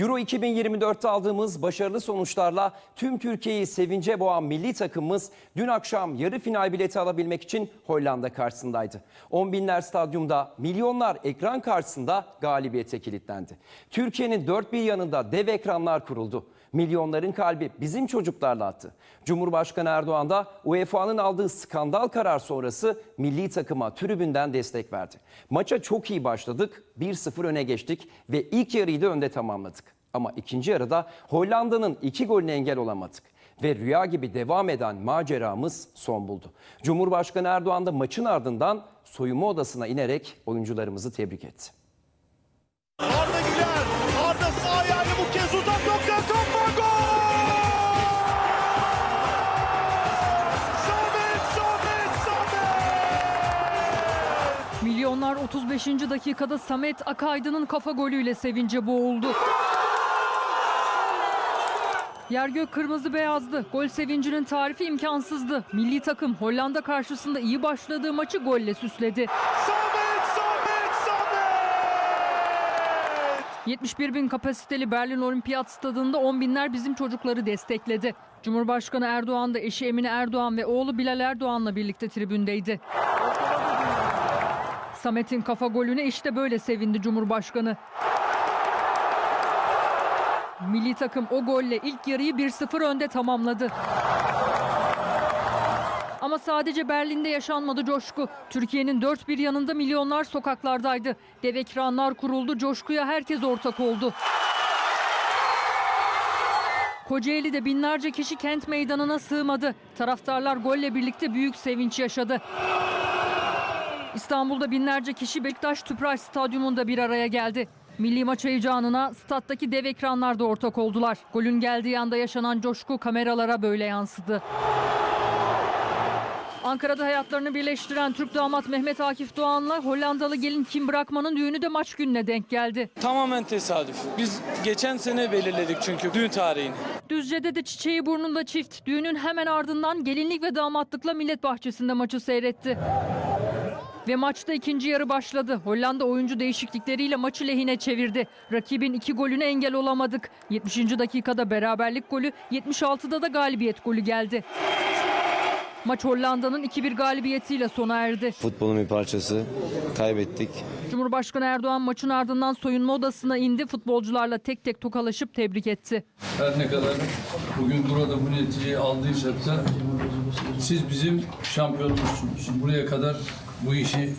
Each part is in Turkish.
Euro 2024'te aldığımız başarılı sonuçlarla tüm Türkiye'yi sevince boğan milli takımımız dün akşam yarı final bileti alabilmek için Hollanda karşısındaydı. 10 binler stadyumda, milyonlar ekran karşısında galibiyete kilitlendi. Türkiye'nin dört bir yanında dev ekranlar kuruldu. Milyonların kalbi bizim çocuklarla attı. Cumhurbaşkanı Erdoğan da UEFA'nın aldığı skandal karar sonrası milli takıma tribünden destek verdi. Maça çok iyi başladık, 1-0 öne geçtik ve ilk yarıyı da önde tamamladık. Ama ikinci yarıda Hollanda'nın iki golüne engel olamadık. Ve rüya gibi devam eden maceramız son buldu. Cumhurbaşkanı Erdoğan da maçın ardından soyunma odasına inerek oyuncularımızı tebrik etti. Arda Güler. Arda sağ ayağıyla bu kez uzak nokta kafa gol! Samet, Samet, Samet! Milyonlar 35. dakikada Samet Akaydın'ın kafa golüyle sevince boğuldu. Yer gök kırmızı beyazdı. Gol sevincinin tarifi imkansızdı. Milli takım Hollanda karşısında iyi başladığı maçı golle süsledi. Samet, Samet, Samet! 71 bin kapasiteli Berlin Olimpiyat Stadında 10 binler bizim çocukları destekledi. Cumhurbaşkanı Erdoğan da eşi Emine Erdoğan ve oğlu Bilal Erdoğan'la birlikte tribündeydi. Samet'in kafa golüne işte böyle sevindi Cumhurbaşkanı. Milli takım o golle ilk yarıyı 1-0 önde tamamladı. Ama sadece Berlin'de yaşanmadı coşku. Türkiye'nin dört bir yanında milyonlar sokaklardaydı. Dev ekranlar kuruldu, coşkuya herkes ortak oldu. Kocaeli'de binlerce kişi kent meydanına sığmadı. Taraftarlar golle birlikte büyük sevinç yaşadı. İstanbul'da binlerce kişi Beşiktaş Tüpraş Stadyumunda bir araya geldi. Milli maç heyecanına stattaki dev ekranlarda ortak oldular. Golün geldiği anda yaşanan coşku kameralara böyle yansıdı. Ankara'da hayatlarını birleştiren Türk damat Mehmet Akif Doğan'la Hollandalı gelin Kim Bırakman'ın düğünü de maç gününe denk geldi. Tamamen tesadüf. Biz geçen sene belirledik çünkü düğün tarihini. Düzce'de de çiçeği burnunda çift. Düğünün hemen ardından gelinlik ve damatlıkla millet bahçesinde maçı seyretti. Ve maçta ikinci yarı başladı. Hollanda oyuncu değişiklikleriyle maçı lehine çevirdi. Rakibin iki golüne engel olamadık. 70. dakikada beraberlik golü, 76'da da galibiyet golü geldi. Maç Hollanda'nın 2-1 galibiyetiyle sona erdi. Futbolun bir parçası. Kaybettik. Cumhurbaşkanı Erdoğan maçın ardından soyunma odasına indi. Futbolcularla tek tek tokalaşıp tebrik etti. Her ne kadar bugün burada bu neticeyi aldıysak da siz bizim şampiyonumuzsunuz. Buraya kadar bu işi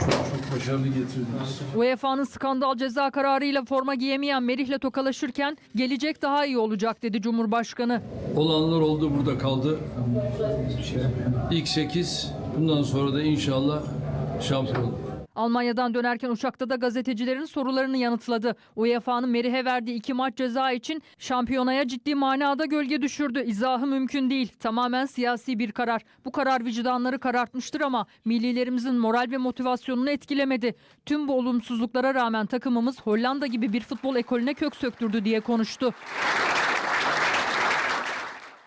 çok çok başarılı getirdiniz. UEFA'nın skandal ceza kararıyla forma giyemeyen Merih'le tokalaşırken gelecek daha iyi olacak dedi Cumhurbaşkanı. Olanlar oldu burada kaldı. İlk 8 bundan sonra da inşallah şampiyon. Almanya'dan dönerken uçakta da gazetecilerin sorularını yanıtladı. UEFA'nın Merih'e verdiği iki maç ceza için şampiyonaya ciddi manada gölge düşürdü. İzahı mümkün değil. Tamamen siyasi bir karar. Bu karar vicdanları karartmıştır ama millilerimizin moral ve motivasyonunu etkilemedi. Tüm bu olumsuzluklara rağmen takımımız Hollanda gibi bir futbol ekolüne kök söktürdü diye konuştu.